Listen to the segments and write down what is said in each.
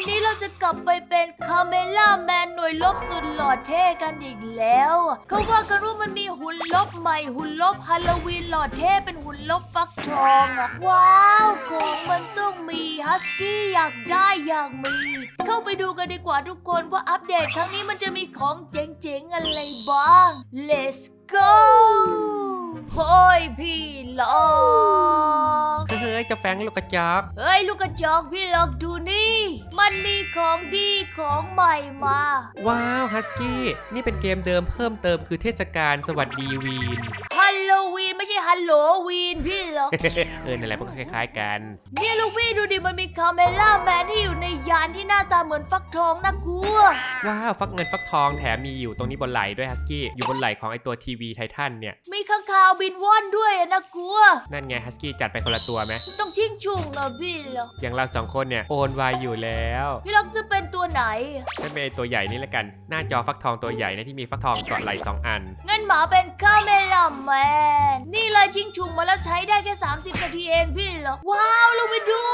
วันนี้เราจะกลับไปเป็นคาเมล่าแมนหน่วยลบสุดหล่อเท่กันอีกแล้ว เขาว่ากันว่ามันมีหุ่นลบใหม่ หุ่นลบฮาโลวีนหล่อเท่เป็นหุ่นลบฟักทองอะว้าวของมันต้องมีฮัสกี้อยากได้อยากมี เข้าไปดูกันดีกว่าทุกคนว่าอัปเดตครั้งนี้มันจะมีของเจ๋งๆอะไรบ้าง let's go โฮ้ยพี่ลอกเฮ้ยเจะแฝงลูกกระจอกเฮ้ยลูกกระจอกพี่ลอกดูนี่ มันมีของดีของใหม่มา ว้าวฮัสกี้นี่เป็นเกมเดิมเพิ่มเติมคือเทศกาลสวัสดีวีน วีนไม่ใช่ฮัลโหลวีนพี่ลอก เออนั่นแหละมันก็คล้ายๆกันเนี่ยลูกพี่ดูดิมันมีคาเมล่าแมนที่อยู่ในยานที่หน้าตาเหมือนฟักทองนะกลัว ว้าวฟักเงินฟักทองแถมมีอยู่ตรงนี้บนไหล่ด้วยฮัสกี้อยู่บนไหล่ของไอตัวทีวีไททันเนี่ย มีข้างคาวบินว่อนด้วยอะนะกลัว นั่นไงฮัสกี้จัดไปคนละตัวไหมต้องชิงชุงนะพี่ลอกอย่างเราสองคนเนี่ยโอนไวอยู่แล้วพี่ลอกจะเป็นตัวไหน นั่นเป็นไอ้ตัวใหญ่นี่ละกัน หน้าจอฟักทองตัวใหญ่นะที่มีฟักทองเกาะไหล่สองอัน งั้นหมาเป็นข้าวเมล่าแมนนี่เลยชิงชุงมาแล้วใช้ได้แค่ 30 นาทีเองพี่เหรอ ว้าวลงไปดู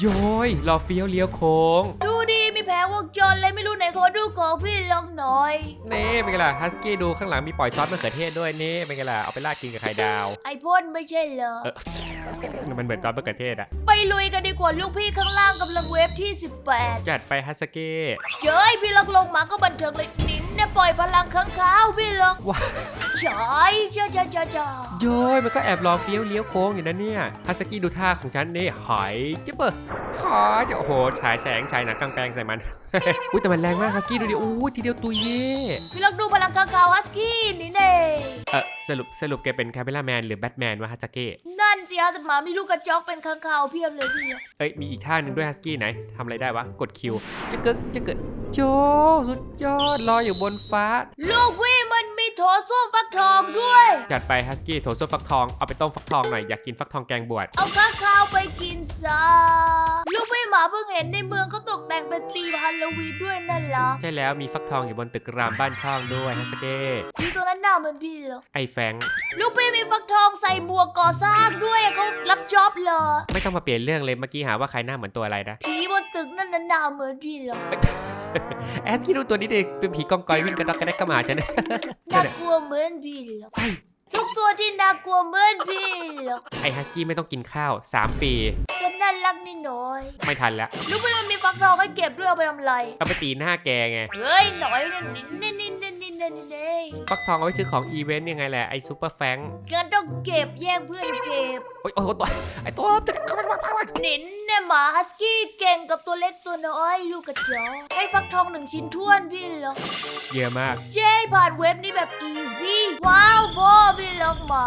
โย้ยรอเฟี้ยวเลี้ยวโค้ง ดูดีมีแผงวงจรเลยไม่รู้ไหนขอดูของพี่ลองหน่อย นี่เป็นไงล่ะฮัสกี้ดูข้างหลังมีปล่อยซอสมะเขือเทศด้วยนี่เป็นไงล่ะเอาไปราดกินกับไข่ดาว ไอพ่นไม่ใช่เหรอเออมันเหมือนซอสมะเขือเทศอะไปลุยกันดีกว่าลูกพี่ข้างล่างกำลังเวฟที่ 18 จัดไปฮัสกี้เจ้ยพี่ลองลงมาก็บันเทิงเลยนินเนี่ยปล่อยพลังข้างขาวพี่ลองว้า ใช่จ้าจ้าจ้าจ้าโย้ยมันก็แอบรอเฟี้ยวเลี้ยวโค้งอยู่นะเนี่ยฮัสกี้ดูท่าของฉันนี่หอยจิ๊บเบอร์หอยจะโอ้โหฉายแสงฉายหนังกลางแปลงใส่มัน อุ้ยแต่มันแรงมากฮัสกี้ดูดิอู้ทีเดียวตุยเย่พี่ลองดูพลังข้างขาวฮัสกี้นี่เน่เออ สรุปสรุปแกเป็นคาเมล่าแมนหรือแบทแมนวะฮัสกี้นั่นสิฮะแต่หมามีลูกกระจอกเป็นข้างขาวเพียบเลยพี่ลองเอ้ยมีอีกท่าหนึ่งด้วยฮัสกี้ไหนทำอะไรได้วะ กดคิวจะเกิดจะเกิดโจสุดยอดลอยอยู่บนฟ้า ลูกพี่มันมีโถส้วมฟักทองด้วย จัดไปฮัสกี้โถส้วมฟักทองเอาไปต้มฟักทองหน่อยอยากกินฟักทองแกงบวชเอาข้าวข้าวไปกินซะ ลูกพี่หมาเพิ่งเห็นในเมืองเขาตกแต่งเป็นธีมฮาโลวีนด้วยนั่นเหรอใช่แล้วมีฟักทองอยู่บนตึกรามบ้านช่องด้วยฮัสกี้พี่ตัวนั้นหน้าเหมือนพี่เหรอ ไอแฟรงค์ลูกพี่มีฟักทองใส่หมวกก่อสร้างด้วยเขารับจ็อบเหรอไม่ต้องมาเปลี่ยนเรื่องเลยเมื่อกี้หาว่าใครหน้าเหมือนตัวอะไรนะ ผีบนตึกนั่นน่ะหน้าเหมือนพี่เหรอแอสกี้ดูตัวนี้ดิเป็นผีกองกอยวิ่งกระดอกกระแดกกระหมาฉันน่ากลัวเหมือนพี่เหรอ ทุกตัวที่น่ากลัวเหมือนพี่เหรอไอฮัสกี้ไม่ต้องกินข้าว 3 ปี แต่น่ารักนิดหน่อยไม่ทันแล้วลูกพี่มันมีฟักทองให้เก็บด้วยเอาไปทำอะไรเอาไปตีหน้าแกไง เฮ้ยหน่อยนี่นี่นี่นี่นี่ นี่นี่นี่ฟักทองเอาไว้ซื้อของอีเวนต์ยังไงแหละไอซูเปอร์แฟงค์งั้นต้องเก็บแย่งเพื่อนเก็บ โอ้ยโอ้ยตัวไอตัวตึกหนินเนี่ยหมาฮัสกี้เก่งกับตัวเล็กตัวน้อยลูกกระจอกให้ฟักทองหนึ่งชิ้นท้วนพี่เหรอเยอะมาก เจ้ผ่านเว็บนี้แบบอีซี่ว้าวพ่อพี่ล็อกมา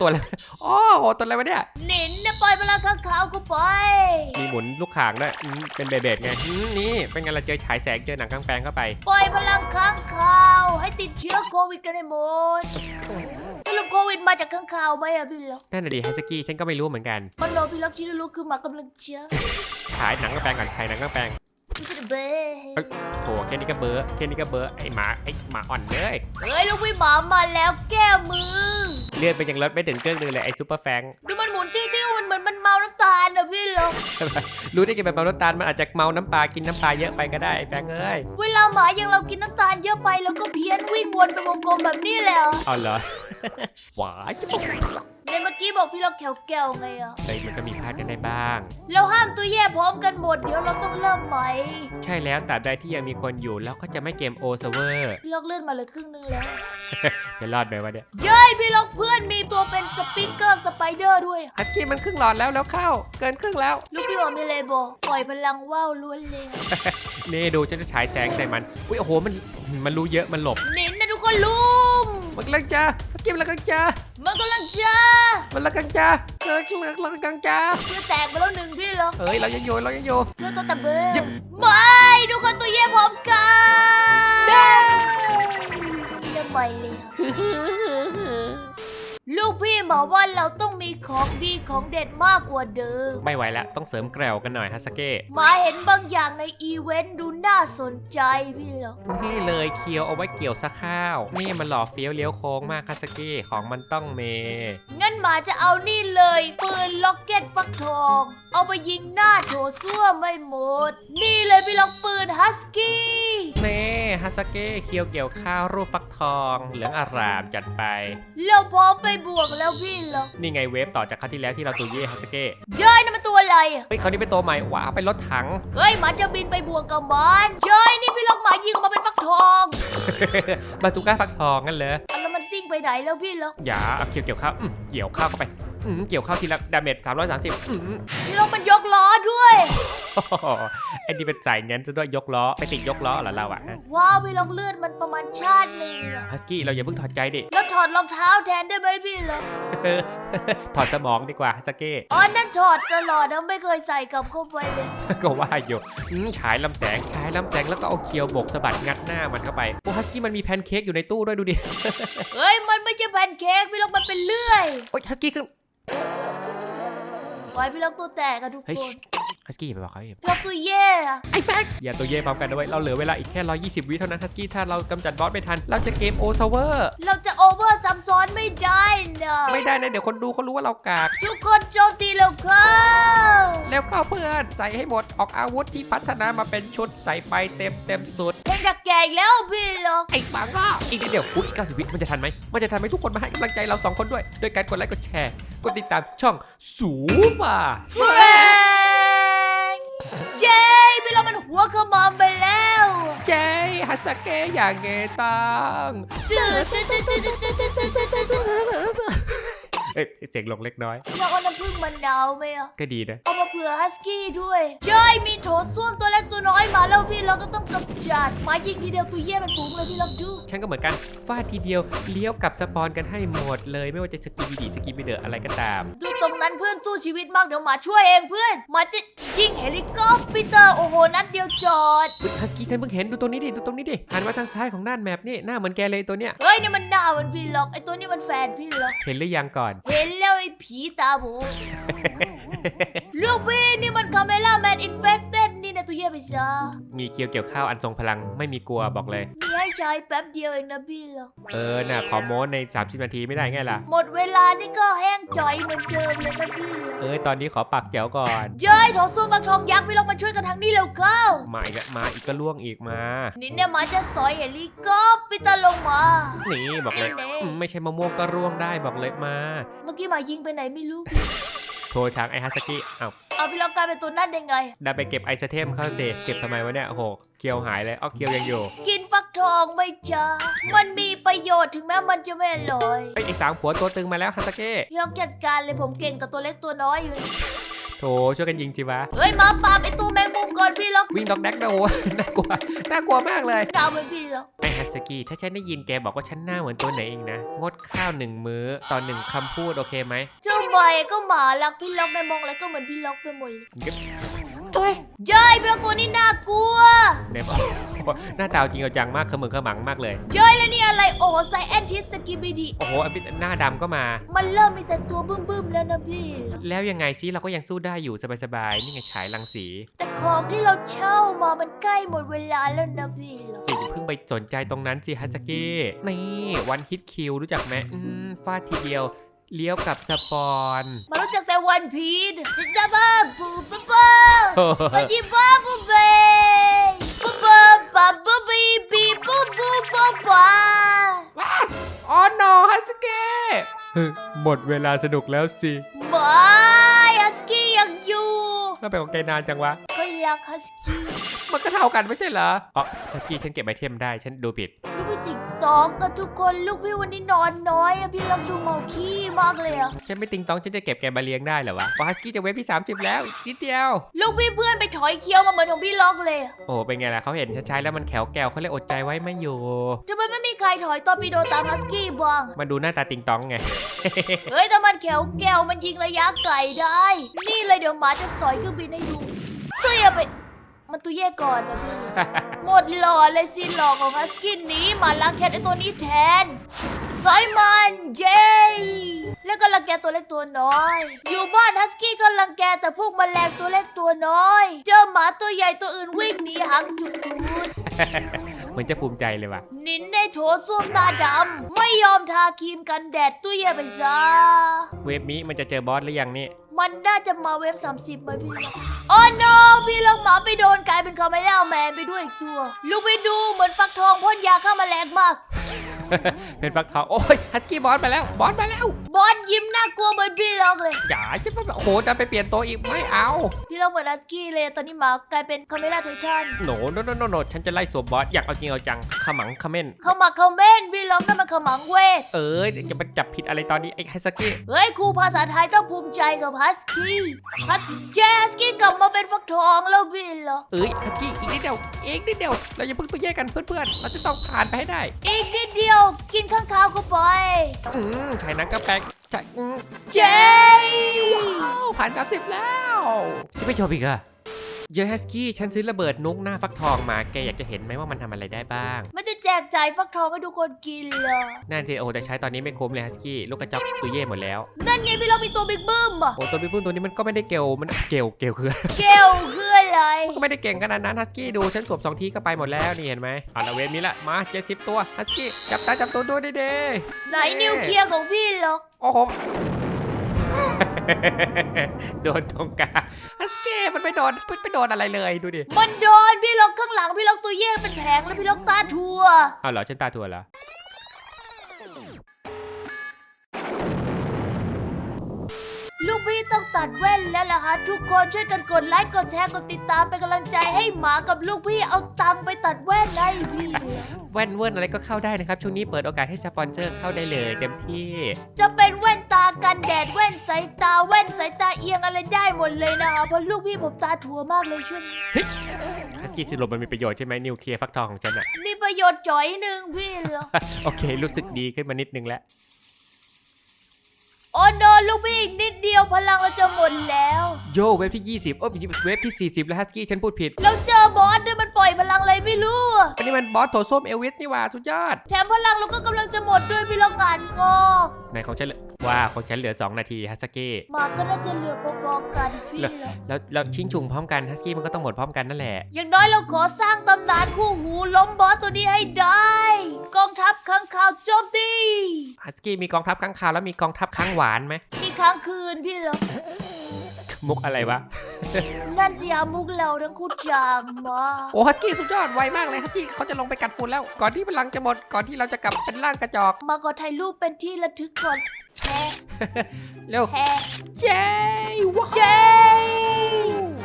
ตัวอะไรโอ้โหตัวอะไรวะเนี่ยหนินเนี่ยปล่อยพลังข้างขาวเข้าไป มีหมุนลูกข่างด้วยอืมเป็นเบเบดไงอืมนี่เป็นไงเราเจอฉายแสงเจอหนังกลางแปลงเข้าไป ปล่อยพลังข้างขาวให้ติดเชื้อโควิดกันให้หมดสรุปโควิดมาจากข้างขาวไหมอะพี่ล็อกนั่นน่ะดิฮัสกี้ฉันก็ไม่รู้เหมือนกัน มันรอพี่ล็อกที่รู้คือหมากำลังเชื้อฉายหนังกลางแปลงก่อนฉายหนังกลางแปลง พี่จะเบ้โถแค่นี้ก็เบอร์แค่นี้ก็เบอร์ไอหมาไอหมาอ่อนเลยเฮ้ยลูกพี่หมามาแล้วแก้มือเลื่อนไปยังรถไม่ถึงเครื่องนึงเลยไอซูเปอร์แฟงค์ดูมันหมุนติ้วๆมันเหมือนมันเมาน้ำตาลนะพี่ล็อกรู้ได้ไงแบบเมาน้ำตาลมันอาจจะเมาน้ำปลากินน้ำปลาเยอะไปก็ได้ไอแฟงค์เอ้ยเวลาหมาอย่างเรากินน้ำตาลเยอะไปแล้วก็เพี้ยนวิ่งวนเป็นวงกลมแบบนี้แหละเอาเหรอหวานจะบอก ในเมื่อกี้บอกพี่ล็อกแถวแก้วไงอะเฮ้ยมันก็มีพลาดกันได้บ้าง เราห้ามตัวแย่พร้อมกันหมดเดี๋ยวเราต้องเริ่มใหม่ใช่แล้วตราบใดที่ยังมีคนอยู่แล้วก็จะไม่เกมโอเซเวอร์พี่ล็อกเลื่อนมาเลยครึ่งนึงแล้ว จะรอดไหมวะเนี่ยเย้ยพี่ล็อกเพื่อนมีตัวเป็นสปิเกอร์สไปเดอร์ด้วยฮัสกี้มันครึ่งหลอดแล้วแล้วเข้า เกินครึ่งแล้ว ลูกพี่บอกมีอะไรบอกปล่อยพลังว่าวล้วนเลยนี่ดูฉันจะฉายแสงใส่มัน อุ้ยโอ้โหมันมันรู้เยอะมันหลบนินนะทุกคนลุมมันกำลังจะ ฮัสกี้มันกำลังจะมันกำลังจะมันกำลังจะเกิดกำลังกำลังจะเพื่อแตกไปแล้วหนึ่งพี่ล็อกเอ้ยเรายังอยู่เรายังอยู่ เพื่อตัวตะเบ้อย่าไม่ทุกคนตัวแย่พร้อมกันเริ่มใหม่เลย ลูกพี่บอกว่าเราต้องมีของดีของเด็ดมากกว่าเดิม ไม่ไหวแล้วต้องเสริมแกรวกันหน่อยฮัสเก้หมาเห็นบางอย่างในอีเวนต์ดูน่าสนใจพี่เหรอนี่เลยเคียวเอาไว้เกี่ยวซะข้าว นี่มันหล่อเฟี้ยวเลี้ยวโค้งมากฮัสเก้ของมันต้องเมงั้นหมาจะเอานี่เลยปืนล็อกเก็ตฟักทองเอาไปยิงหน้าโถส้วมไม่หมด นี่เลยพี่ล็อกปืนฮัสกี้เน่ฮัสเก้เคียวเกี่ยวข้าวรูปฟักทอง เหลืองอารามจัดไป เราพร้อมไปบวกแล้วพี่เหรอนี่ไงเวฟต่อจากคราวที่แล้วที่เราตัวเย่ฮัสเก้เจ้ยนั่นมันตัวอะไรอะเฮ้ยคราวนี้เป็นตัวใหม่ว้าวเป็นรถถัง เฮ้ยหมาจะบินไปบวกกับมันเจ้ยนี่พี่ล็อกหมายิงออกมาเป็นฟักทองบาตูก้าฟักทองงั้นเลย อันแล้วมันซิ่งไปไหนแล้วพี่ล็อกอย่าเอาเกี่ยวเกี่ยวข้าวอืมเกี่ยวข้าวเข้าไป อืมเกี่ยวข้าวทีละดาเมจ330อืมนี่เรามันยกล้อด้วย ไอ้นี่เป็นสายเน้นซะด้วยยกล้อไปติดยกล้อเหรอเราอะฮะว้าวพี่ล็อกเลือดมันประมาณชาติหนึ่งอะฮัสกี้เราอย่าเพิ่งถอดใจดิ แล้วถอดรองเท้าแทนได้ไหมพี่ล็อกถอดสมองดีกว่าฮัสกี้อ๋อนั่นถอดตลอดนะไม่เคยใส่กลับเข้าไปเลย ก็ว่าอยู่อืมฉายลำแสงฉายลำแสงแล้วก็เอาเคียวโบกสะบัดงัดหน้ามันเข้าไปโอ้ฮัสกี้มันมีแพนเค้กอยู่ในตู้ด้วยดูดิเฮ้ยมันไม่ใช่แพนเค้กพี่ล็อกมันเป็นเลื่อยโอ้ยฮัสกี้ขึ้นไว้พี่ล็อกตัวแตกกันทุกเฮ้ยคน ฮัสกี้อย่าไปบอกเขาอย่าพี่ล็อกตัวแย่อะไอ้แฟกอย่าตัวเย่พร้อมกันด้วยเราเหลือเวลาอีกแค่ 120 วิเท่านั้นฮัสกี้ถ้าเรากำจัดบอสไม่ทัน เราจะเกมโอซเวอร์เราจะโอเวอร์ซัมซ้อนไม่ได้นะไม่ได้นะเดี๋ยวคนดูเขารู้ว่าเรากากทุกคนโจมตีแล้วเข้าแล้วเข้าเพื่อนใส่ให้หมดออกอาวุธที่พัฒนามาเป็นชุดใส่ไปเต็มเต็มสุดเพลงดักแกอีกแล้วพี่ล็อกไอ้ปังก็อีกนิดเดียวอุ้ย90วิมันจะทันไหมมันจะทันไหมทุกคนมาให้กำลังใจเราสองคนด้วยด้วยการกดไลค์กดแชร์กดติดตามช่องสูป่าแฟง เย้พี่เรามันหัวขโมยไปแล้วเจ๊ฮัสเกะอย่างเงตังเอ้เสียงลงเล็กน้อย เราเอา น้ำผึ้งมันดาวไหมอะก็ดีนะ เอามาเผื่อฮัสกี้ด้วยเย้ยมีโถส้วมตัวเล็กตัวน้อยมาแล้วพี่ล็อกก็ต้องกำจัดหมายิงทีเดียวตัวเย่เป็นฝูงเลยพี่ล็อกดู ฉันก็เหมือนกันฟาดทีเดียวเลี้ยวกลับสปอนกันให้หมดเลย ไม่ว่าจะสกีบีดีสกีบีเดอร์อะไรก็ตาม ดูตรงนั้นเพื่อนสู้ชีวิตมากเดี๋ยวหมาช่วยเองเพื่อนหมาจะยิงเฮลิคอปเตอร์โอ้โหนัดเดียวจอดอุ๊ยฮัสกี้ฉันเพิ่งเห็นดูตรงนี้ดิดูตรงนี้ดิหันมาทางซ้ายของด้านแมปนี่หน้าเหมือนแกเลยตัวเนี้ยเฮ้ยนี่มันหน้าเหมือนพี่ล็อกไอตัวนี้มันแฟนพี่ล็อกเห็นหรือยังก่อน เห็นแล้วไอ้ ผีตาโบลูกพี่นี่มันคาเมล่าแมนอินเฟค ต็ดนี่นไปซะมีเคียวเกี่ยวข้าวอันทรงพลังไม่มีกลัวบอกเลย มีให้ใช้แป๊บเดียวเองนะพี่ลอกเออน่ะขอโม้ใน 30 นาทีไม่ได้ไงล่ะ หมดเวลานี่ก็แห้งจ่อยเหมือนเดิมเลยนะพี่ล็อกเอ้ยตอนนี้ขอปักเจ๋วก่อนเย้ยโถส้วมฟักทองยักษ์พี่ล็อกมาช่วยกันทางนี้เร็วเข้ามาอีกอะมาอีกก็ล่วงอีกมา นี่เนี่ยมาจะสอยเฮลิคอปเตอร์ลงมา นี่บอกเลยแน่ อืมไม่ใช่มะม่วงก็ร่วงได้บอกเลยมา เมื่อกี้หมายิงไปไหนไม่รู้ โทรทางไอฮัสกี้อ้าว เอาพี่ล็อกกลายเป็นตัวนั่นได้ไงได้ไปเก็บไอสเทมเข้าเสเก็บทำไมวะเนี่ยโอ้โหเคียวหายเลยอ้าวเคียวยังอยู่กินฟักทองไหม่จ้ามันมีประโยชน์ถึงแม้มันจะไม่อร่อยไอยไอสามผัวตัวตึงมาแล้วฮัสกี้พี่ล็อกจัดการเลยผมเก่งกับตัวเล็กตัวน้อยอยู่ โถช่วยกันยิงสิวะเฮ้ยหมาปราบไอตัวแมงมุมก่อนพี่ล็อกวิ่งดอกแดกโดน่ากลัวน่ากลัวมากเลยกาวเป็นพี่ล็อกไอฮัสกี้ถ้าฉันได้ยินแกบอกว่าฉันหน้าเหมือนตัวไหนเองนะ งดข้าวหนึ่งมื้อต่อหนึ่งคำพูดโอเคไหมเจ้าใบก็หมารักพี่ล็อกในมองอะไรก็เหมือนพี่ล็อกไปหมดเลย จ้อยเย้ยพี่ล็อกตัวนี้น่ากลัวเนี่ยบอกหน้าตาจริงเอาจังมากเขมือขมังมากเลย เย้ยแล้วนี่อะไร โอ้ไซแอนทิสสกิบิดีโอ้โหอันนี้หน้าดำก็มา มันเริ่มมีแต่ตัวบึ้มๆแล้วนะพี่ แล้วยังไงซิเราก็ยังสู้ได้อยู่สบายๆนี่ไงฉายรังสีแต่ของที่เราเช่ามามันใกล้หมดเวลาแล้วนะพี่ล็อกอย่าเพิ่งไปสนใจตรงนั้นสิฮัสกี้นี่วันฮิตคิวรู้จักไหมอืมฟาดทีเดียว เลี้ยวกลับสปอนมารู้จักแต่วันพีดดับเบิลบูบับเบิ้ลปาจิบ้าบูเบบูบบับบูบีบีบูบูบูบาอ๋อโนฮัสกี้หมดเวลาสนุกแล้วสิไม่ฮัสกี้ยังอยู่แล้วไปของแกนานจังวะก็ รักฮัสกี้มันก็เท่ากันไม่ใช่เหรออ๋อฮัสกี้ฉันเก็บไอเทมได้ฉันดูผิด ลูกพี่ติ๊กตอกกันทุกคนลูกพี่วันนี้นอนน้อยอะพี่รักดูเมาขี้มากเลยอะฉันไม่ติงต้องฉันจะเก็บแกมาเลี้ยงได้เหรอวะเพราะฮัสกี้จะเวฟที่ 30 แล้วอีกนิดเดียว ลูกพี่เพื่อนไปถอยเคี้ยวมาเหมือนของพี่ล็อกเลยอะโอ้โหเป็นไงล่ะเขาเห็นฉันใช้แล้วมันแขวแก้วเขาเลยอดใจไว้ไม่อยู่ ทำไมไม่มีใครถอยตอร์ปิโดตามฮัสกี้บ้างมาดูหน้าตาติงตองไง เฮ้ยแต่มันแขวแก้วมันยิงระยะไกลได้ นี่เลยเดี๋ยวหมาจะสอยเครื่องบินให้ดู เสื้อไป มันตัวแย่ก่อนนะพี่หมดหล่อเลยสิหล่อของฮัสกินนี้หมาล้างแคทไอตัวนี้แทนไซมันเย้แล้วก็รังแกตัวเล็กตัวน้อย อยู่บ้านฮัสกี้ก็รังแกแต่พวกแมลงตัวเล็กตัวน้อย เจอหมาตัวใหญ่ตัวอื่นวิ่งหนีหางจุดจุด เหมือนจะภูมิใจเลยว่ะ นินในโถส้วมหน้าดำ ไม่ยอมทาครีมกันแดดตุ้ยเย่ไปซะ เวฟนี้มันจะเจอบอสหรือยังนี่ มันน่าจะมาเว็บ 30ไหมพี่ล็อกโอ้โนพี่ล็อกหมาไปโดนกลายเป็นคาเมล่าแมนไปด้วยอีกตัว ลูกไปดูเหมือนฟักทองพ่นยาฆ่าแมลงมาก เป็นฟักทองโอ้ยฮัสกี้บอสไปแล้วบอสไปแล้วบอสยิ้มน่ากลัวเหมือนพี่ล็อกเลย จ๋าจะไปโอ้โหจะไปเปลี่ยนตัวอีกไม่เอา พี่ล็อกเหมือนฮัสกี้เลยตอนนี้หมากลายเป็นคาเมล่าไททันโนโนโนโนโนฉันจะไล่สวมบอสอยากเอาจริงเอาจังขมังเขม้นเขามาเขาเม่นพี่ล็อกนั่นมันขมังเวทเออจะมาจับผิดอะไรตอนนี้ไอ้ฮัสกี้เฮ้ยครูภาษาไทยต้องภูมิใจกับฮัสกี้ฮัสเจฮัสกี้กลับมาเป็นฟักทองแล้วพี่ล็อกเอ้ยฮัสกี้อีกนิดเดียวอีกนิดเดียวเราอย่าเพิ่งไปแยกกันเพื่อนๆเราจะต้องผ่านไปให้ได้ อีกนิดเดียวกินข้างคาวเข้าไป อืมใช่นังกระแปกใช่อืมเจว้าวผ่านสามสิบแล้วจะไม่จบอีกเหรอะเยอะฮัสกี้ฉันซื้อระเบิดนุกหน้าฟักทองมาแกอยากจะเห็นไหมว่ามันทำอะไรได้บ้าง มันจะแจกจ่ายฟักทองให้ทุกคนกินเหรอ นั่นทีโอ้แต่ใช้ตอนนี้ไม่คุ้มเลยฮัสกี้ลูกกระจอกตัวเย่หมดแล้ว นั่นไงพี่เรามีตัวบิ๊กบึ้มอะโอ้ตัวพี่พุ่งตัวนี้มันก็ไม่ได้เกลมันเกลเกลคือ เกลคืออะ ไรมันก็ไม่ได้เก่งขนาดนั้นฮัสกี้ดูฉันสวมสองทีก็ไปหมดแล้วนี่เห็นไหมอะละเวฟนี้ละมาเจ็ดสิบตัวฮัสกี้จับตาจับตัวดูดิเด้ไหนนิวเคลียร์ของพี่เหรอโอ้โหโดนตรงกลางฮัสกี้มันไม่โดนไม่โดนอะไรเลยดูดิ มันโดนพี่ล็อกข้างหลังพี่ล็อกตัวแยกเป็นแผงแล้วพี่ล็อกตาทัวเอาเหรอฉันตาถั่วเหรอ ลูกพี่ต้องตัดแว่นแล้วล่ะฮะทุกคนช่วยกันกดไลค์กดแชร์กดติดตามเป็นกำลังใจให้หมากับลูกพี่เอาตังค์ไปตัดแว่นให้พี่แว่นเวิร์นอะไรก็เข้าได้นะครับ ช่วงนี้เปิดโอกาสให้สปอนเซอร์เข้าได้เลยเต็มที่ จะเป็นแว่นตากันแดดแว่นสายตาแว่นสายตาเอียงอะไรได้หมดเลยนะคะเพราะลูกพี่ผมตาถั่วมากเลยช่วงนี้ฮัสกี้สรุปมันมีประโยชน์ใช่ไหมนิวเคลียร์ฟักทองของฉันอะมีประโยชน์จ่อยหนึ่งพี่เหรอ โอเค รู้สึกดีขึ้นมานิดนึงแล้ว โอ้โนลูกพี่อีกนิดเดียวพลังเราจะหมดแล้ว โยเว็บที่ 20 โอ้ยเว็บที่ 40 แล้วฮัสกี้ฉันพูดผิดเราเจอบอสด้วยมันปล่อย นนี้มันบอสโถส้วมเอลวิสนี่หว่าสุดยอด แถมพลังเราก็กำลังจะหมดด้วยพี่ลองงานงอกไหนของฉันเหลือว่าของฉันเหลือ 2 นาทีฮัสกี้หมาก็น่าจะเหลือพอๆกันพี่เหรอแล้วแล้วชิงชุงพร้อมกันฮัสกี้มันก็ต้องหมดพร้อมกันนั่นแหละ อย่างน้อยเราขอสร้างตำนานคู่หูล้มบอสตัวนี้ให้ได้ กองทัพข้างข่าวโจมตีฮัสกี้มีกองทัพค้างคาวแล้วมีกองทัพค้างหวานไหมมีค้างคืนพี่เหรอ มุกอะไรวะ นั่นสิอามุกเราทั้งคู่จางมาโอ้ฮัสกี้สุดยอดไวมากเลยฮัสกี้เขาจะลงไปกัดฝุ่นแล้ว ก่อนที่พลังจะหมดก่อนที่เราจะกลับเป็นร่างกระจอกมาขอถ่ายรูปเป็นที่ระทึกก่อนแชร์เร็วแชร์เจ้ว้าวเจ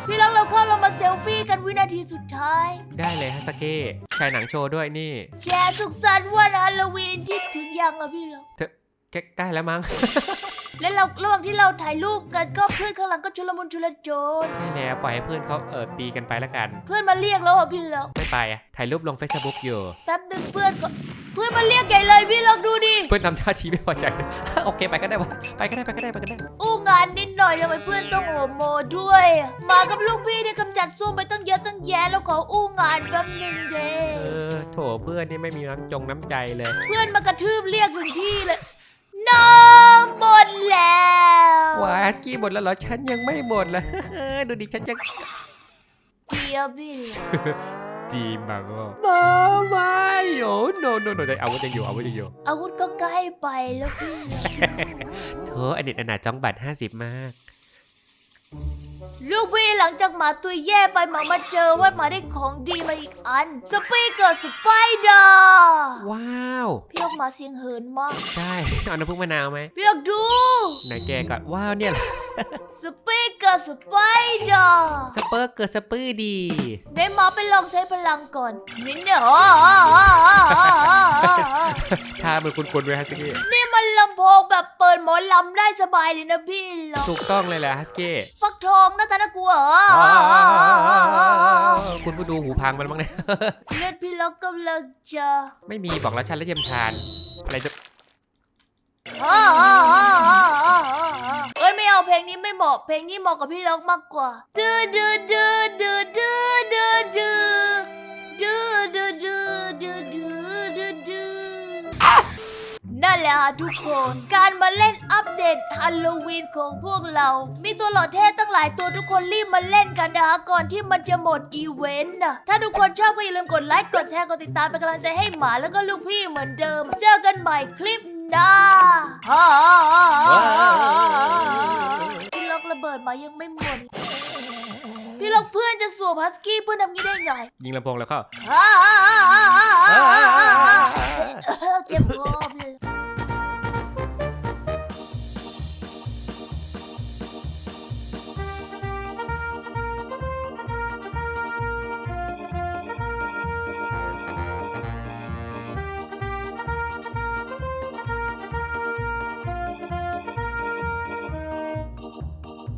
พี่ลองเราเข้าเรามาเซลฟี่กันวินาทีสุดท้าย ได้เลยฮัสกี้ชายหนังโชว์ด้วยนี่ แชร์สุขสันต์วันฮาโลวีนที่ถึงยังอะพี่เหรอใกล้ๆแล้วมั้ง และเราระหว่างที่เราถ่ายรูปกันก็เพื่อนข้างหลังก็ชุลมุนชุลโจรใช่แล้วปล่อยให้เพื่อนเขาเออตีกันไปแล้วกัน เพื่อนมาเรียกแล้วอะพี่เหรอไม่ไปอะถ่ายรูปลง Facebook อยู่ แป๊บหนึ่งเพื่อนก็เพื่อนมาเรียกใหญ่เลยพี่ลองดูดิเพื่อนทำท่าทีไม่พอใจ โอเคไปก็ได้วะไปก็ได้ไปก็ได้ไปก็ได้ อู้งานนิดหน่อยทำไมเพื่อนต้องโหโมด้วยอะมากับลูกพี่เนี่ยกำจัดส้วมไปตั้งเยอะตั้งแยะแล้วขออู้งานแป๊บหนึ่งเด้เออโถเพื่อนนี่ไม่มีน้ำจงน้ำใจเลย เพื่อนมากระทืบเรียกถึงที่เลย น้ำหมดแล้วว้าฮัสกี้หมดแล้วเหรอฉันยังไม่หมดเลยดูดิฉันยังเกียร์พี่เหรอจีบังอะมาไม่โอ้โนโนโนแต่อาวุธยังอยู่อาวุธยังอยู่อาวุธก็ใกล้ไปแล้วพี่เหรอเธออดีตอนาจองบัตร50มาก ลูกพี่หลังจากหมาตัวแย่ไปหมามาเจอว่าหมาได้ของดีมาอีกอัน สปีกเกอร์สไปเดอร์ว้าวพี่ออกมาเสียงเหินมากใช่เอาน้ำผึ้งมะนาวไหมพี่ออกดูไหนแกก่อนว้าวเนี่ยแหละสปีกเกอร์สไปเดอร์สเปอร์เกิดสปื้อดีในหมาไปลองใช้พลังก่อนนี่เนี่ยถ้ามันคุ้นๆไว้ฮัสกี้นี่มันลำโพงแบบเปิดหมอลำได้สบายเลยนะพี่เหรอถูกต้องเลยแหละฮัสกี้ฟักทองน่าทานน่ากลัวเหรอคุณผู้ดูหูพังมันบ้างเนี่ย เลือดพี่ล็อกกำลังจะไม่มีบอกแล้วฉันและเทียมทาน อะไรจะเอ้ยไม่เอาเพลงนี้ไม่เหมาะเพลงนี้เหมาะกับพี่ล็อกมากกว่าดื้อดื้อดื้อดื้อดื้อดื้อ แหละค่ะทุกคน การมาเล่นอัปเดตฮัลโลวีนของพวกเรา มีตัวหล่อเท่ตั้งหลายตัวทุกคนรีบมาเล่นกันนะคะก่อนที่มันจะหมดอีเวนต์นะถ้าทุกคนชอบก็อย่าลืมกดไลค์กดแชร์กดติดตามเป็นกำลังใจให้หมาแล้วก็ลูกพี่เหมือนเดิม เจอกันใหม่คลิปหน้าพี่ล็อกระเบิดมายังไม่หมดพี่ล็อกเพื่อนจะสวมฮัสกี้เพื่อนทำงี้ได้ไงยิงลำโพงแล้วเข้าเจ็บคอเลย